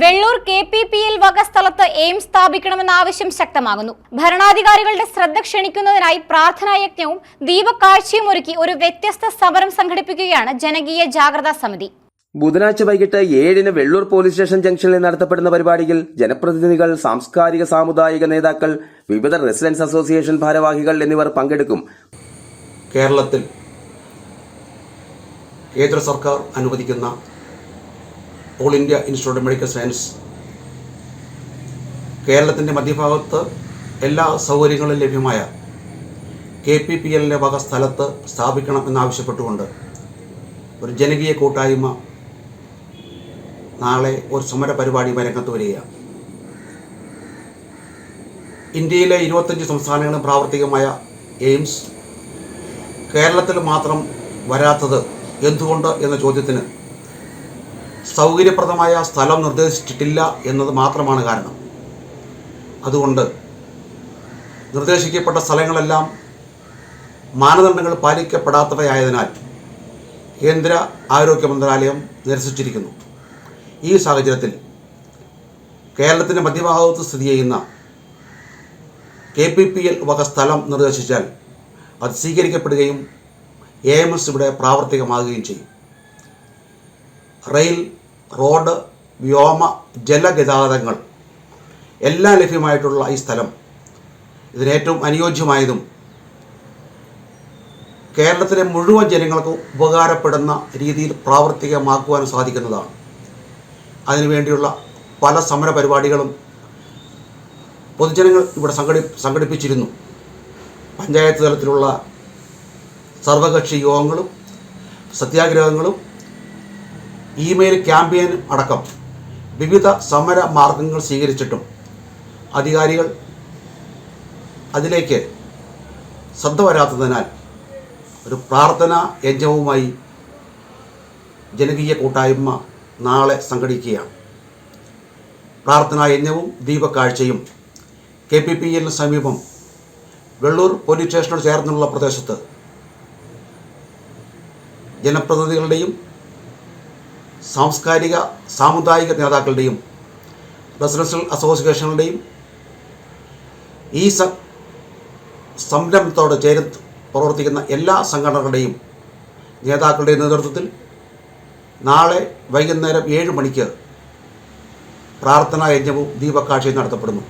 Vellur K P P L വക സ്ഥലത്ത് AIIMS സ്ഥാപിക്കണമെന്ന ആവശ്യം ശക്തമാകുന്നു. ഭരണാധികാരികളുടെ ശ്രദ്ധ ക്ഷണിക്കുന്നതിനായി പ്രാർത്ഥനാ യജ്ഞവും ദീപക്കാഴ്ചയും ഒരുക്കി ഒരു വ്യത്യസ്ത സമരം സംഘടിപ്പിക്കുകയാണ് ജനകീയ ജാഗ്രതാ സമിതി. ബുധനാഴ്ച വൈകിട്ട് ഏഴിന് വെള്ളൂർ പോലീസ് സ്റ്റേഷൻ ജംഗ്ഷനിൽ നടത്തപ്പെടുന്ന പരിപാടിയിൽ ജനപ്രതിനിധികൾ സാംസ്കാരിക സാമുദായിക നേതാക്കൾ വിവിധ റെസിഡൻസ് അസോസിയേഷൻ ഭാരവാഹികൾ എന്നിവർ പങ്കെടുക്കും. കേരളത്തിൽ കേന്ദ്ര സർക്കാർ അനുവദിക്കുന്ന all India institute of medical science കേരളത്തിന്റെ മധ്യഭാഗത്ത് എല്ലാ സൗകര്യങ്ങളും ലഭ്യമായ കെ പി പി എല്ലിന്റെ വക സ്ഥലത്ത് സ്ഥാപിക്കണം എന്നാവശ്യപ്പെട്ടുകൊണ്ട് ഒരു ജനകീയ കൂട്ടായ്മ നാളെ ഒരു സമര പരിപാടിയുമായി രംഗത്ത് വരികയാണ്. ഇന്ത്യയിലെ ഇരുപത്തഞ്ച് സംസ്ഥാനങ്ങളും പ്രാവർത്തികമായ എയിംസ് കേരളത്തിൽ മാത്രം വരാത്തത് എന്തുകൊണ്ട് എന്ന ചോദ്യത്തിന് സൗകര്യപ്രദമായ സ്ഥലം നിർദ്ദേശിച്ചിട്ടില്ല എന്നത് മാത്രമാണ് കാരണം. അതുകൊണ്ട് നിർദ്ദേശിക്കപ്പെട്ട സ്ഥലങ്ങളെല്ലാം മാനദണ്ഡങ്ങൾ പാലിക്കപ്പെടാത്തവയായതിനാൽ കേന്ദ്ര ആരോഗ്യ മന്ത്രാലയം നിരസിച്ചിരിക്കുന്നു. ഈ സാഹചര്യത്തിൽ കേരളത്തിന്റെ മധ്യഭാഗത്ത് സ്ഥിതി ചെയ്യുന്ന കെ പി പി എൽ വക സ്ഥലം നിർദ്ദേശിച്ചാൽ അത് സ്വീകരിക്കപ്പെടുകയും എ എം എസ് ഇവിടെ പ്രാവർത്തികമാകുകയും ചെയ്യും. റെയിൽ റോഡ് വ്യോമ ജലഗതാഗതങ്ങൾ എല്ലാം ലഭ്യമായിട്ടുള്ള ഈ സ്ഥലം. ഇതിനേറ്റവും അനുയോജ്യമായതും കേരളത്തിലെ മുഴുവൻ ജനങ്ങൾക്കും ഉപകാരപ്പെടുന്ന രീതിയിൽ പ്രാവർത്തികമാക്കുവാൻ സാധിക്കുന്നതാണ്. അതിനുവേണ്ടിയുള്ള പല സമര പരിപാടികളും പൊതുജനങ്ങൾ ഇവിടെ സംഘടി സംഘടിപ്പിച്ചിരുന്നു. പഞ്ചായത്ത് തലത്തിലുള്ള സർവകക്ഷി യോഗങ്ങളും സത്യാഗ്രഹങ്ങളും ഇമെയിൽ ക്യാമ്പയിൻ അടക്കം വിവിധ സമര മാർഗങ്ങൾ സ്വീകരിച്ചിട്ടും അധികാരികൾ അതിലേക്ക് ശ്രദ്ധ വരാത്തതിനാൽ ഒരു പ്രാർത്ഥന യജ്ഞവുമായി ജനകീയ കൂട്ടായ്മ നാളെ സംഘടിക്കുകയാണ്. പ്രാർത്ഥനാ യജ്ഞവും ദീപക്കാഴ്ചയും കെ പി പി എല്ലിന് സമീപം വെള്ളൂർ പോലീസ് സ്റ്റേഷനോട് ചേർന്നുള്ള പ്രദേശത്ത് ജനപ്രതിനിധികളുടെയും സാംസ്കാരിക സാമുദായിക നേതാക്കളുടെയും റെസിഡൻഷ്യൽ അസോസിയേഷനുകളുടെയും ഈ സംരംഭത്തോട് ചേർത്ത് പ്രവർത്തിക്കുന്ന എല്ലാ സംഘടനകളുടെയും നേതാക്കളുടെയും നേതൃത്വത്തിൽ നാളെ വൈകുന്നേരം ഏഴ് മണിക്ക് പ്രാർത്ഥനാ യജ്ഞവും ദീപക്കാഴ്ചയും നടത്തപ്പെടുന്നു.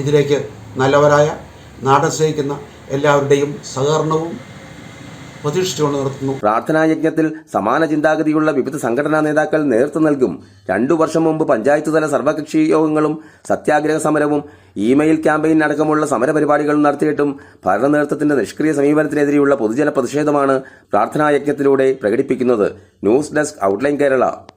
ഇതിലേക്ക് നല്ലവരായ നാടൻ സ്നേഹിക്കുന്ന എല്ലാവരുടെയും സഹകരണവും പ്രതീക്ഷിച്ചുകൊണ്ട് പ്രാർത്ഥനാ യജ്ഞത്തിൽ സമാന ചിന്താഗതിയുള്ള വിവിധ സംഘടനാ നേതാക്കൾ നേതൃത്വം നൽകും. രണ്ടു വർഷം മുമ്പ് പഞ്ചായത്ത് തല സർവകക്ഷി യോഗങ്ങളും സത്യാഗ്രഹ സമരവും ഇമെയിൽ ക്യാമ്പയിൻ അടക്കമുള്ള സമരപരിപാടികളും നടത്തിയിട്ടും ഭരണ നേതൃത്വത്തിന്റെ നിഷ്ക്രിയ സമീപനത്തിനെതിരെയുള്ള പൊതുജന പ്രതിഷേധമാണ് പ്രാർത്ഥനാ യജ്ഞത്തിലൂടെ പ്രകടിപ്പിക്കുന്നത്. News desk outline Kerala.